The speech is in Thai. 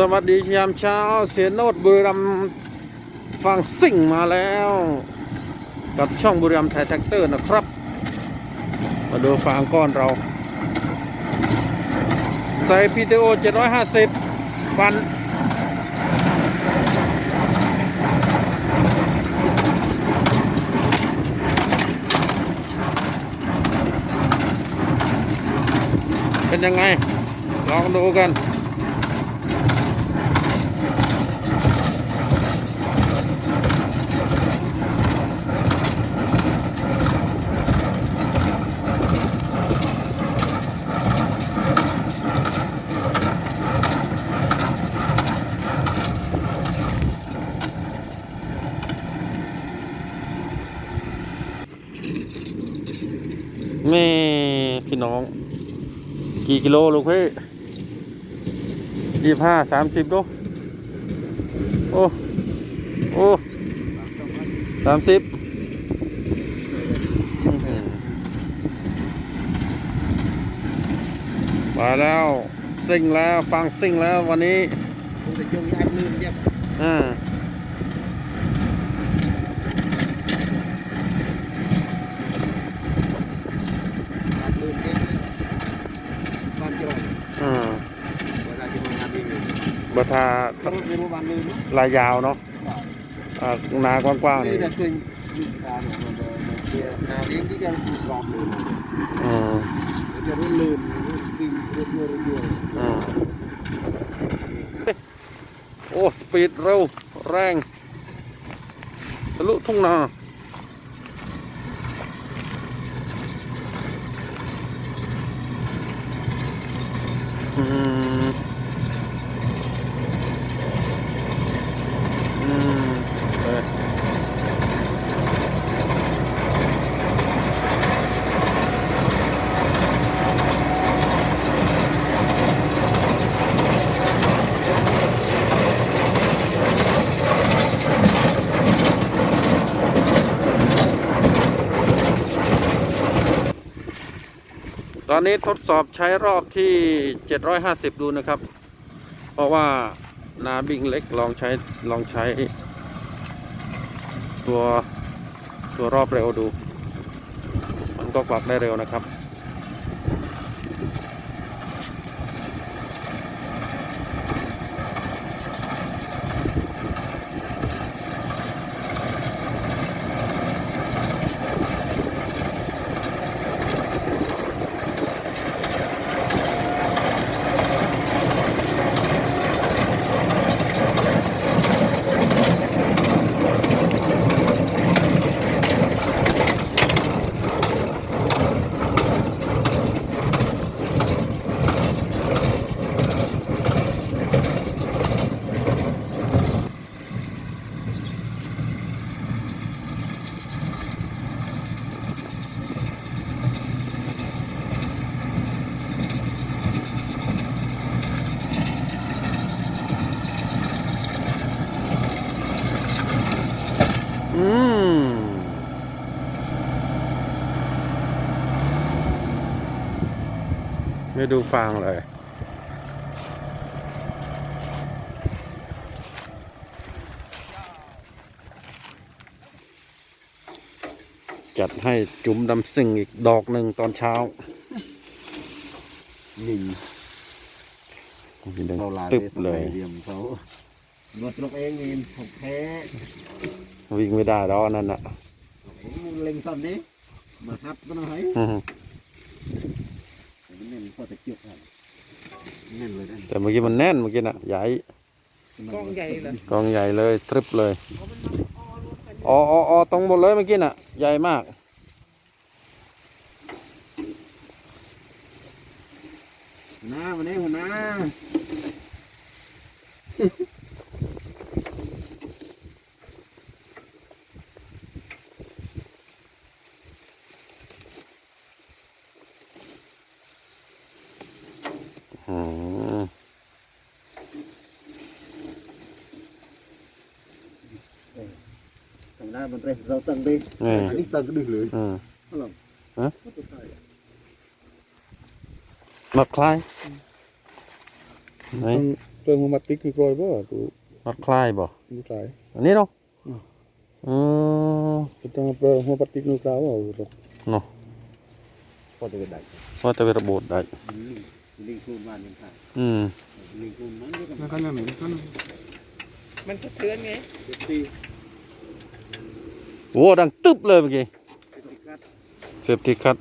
สวัสดียามเช้า เสียโนดบุรีรัมฟังสิ่งมาแล้ว กับช่องบุรีรัมไทยแท็กเตอร์นะครับ มาดูฟางก้อนเรา ใส่ PTO 750ฟัน เป็นยังไง ลองดูกัน แม่พี่น้อง กี่กิโลลูกพี่ยี่ห้าสามสิบลูกโอ้ โอ้สามสิบอื้อหือมาแล้วซิ่งแล้ว ฟังซิ่งแล้ววันนี้คงจะจงยากลื่นเย็บอ่า บัทา ต้องเรียนว่าบ้านลื่นเนาะ ลายยาวเนาะอ่านากว้างๆ นี่ นี่ จะเคยมีการเนี่ยมันเดียนาเลี้ยงที่จะถูกกรอบลื่น อืม จะรุ่นลื่นวิ่งรถยนต์รถยนต์ อ่าโอ้ สปีดเร็ว แรงทะลุทุ่งนา อืม อนนี้ทดสอบใช้รอบที่ 750 ดูนะครับ เพราะว่านาบิงเล็กลองใช้ลองใช้ ตัวตัวรอบเร็วดู มันก็กลับได้เร็วนะครับ ไม่ดูฟางเลย จัดให้จุ่มดำซิ่งอีกดอกหนึ่งตอนเช้านี่ดังเราลาตึบเลยเดียมเขางดลงเองนี่ของแท้วิ่งไม่ได้แล้วอันนั่นอะเล็งตอนนี้มาฮับมันเอา ให้อืมมันเน่นพอจะเกี่ยวกันเน่นเลยนะแต่เมื่อกี้มันแน่นเมื่อกี้น่ะใหญ่กองใหญ่เลยกองใหญ่เลยทริปเลยอ๋ออ๋ออ๋อตรงหมดเลยเมื่อกี้น่ะ ใหญ่มากหัวหน้าวันนี้หัวหน้า อืม ทำหน้า มันเร่เราตั้งดินี่อันนี้ตั้งก็ดึงเลยอืมฮัลโหลฮะมาคลายไหนต้องเรื่องมาติ๊กคือกรอยบ่ตูน็อตคลายบ่นี่กลายอันนี้เนาะอืมอืมต้องเปิดหัวปติ๊กนูกลาวบ่เนาะพอจะได้ว่าจะไประโบดได้ลิงคูนมายังค่ะอืมลิงคูนนั้นมันก็ยังเหมือนกันมันสะเทือนไงตี โอ้ดังตึ๊บเลยเมื่อกี้เซฟตี้คัท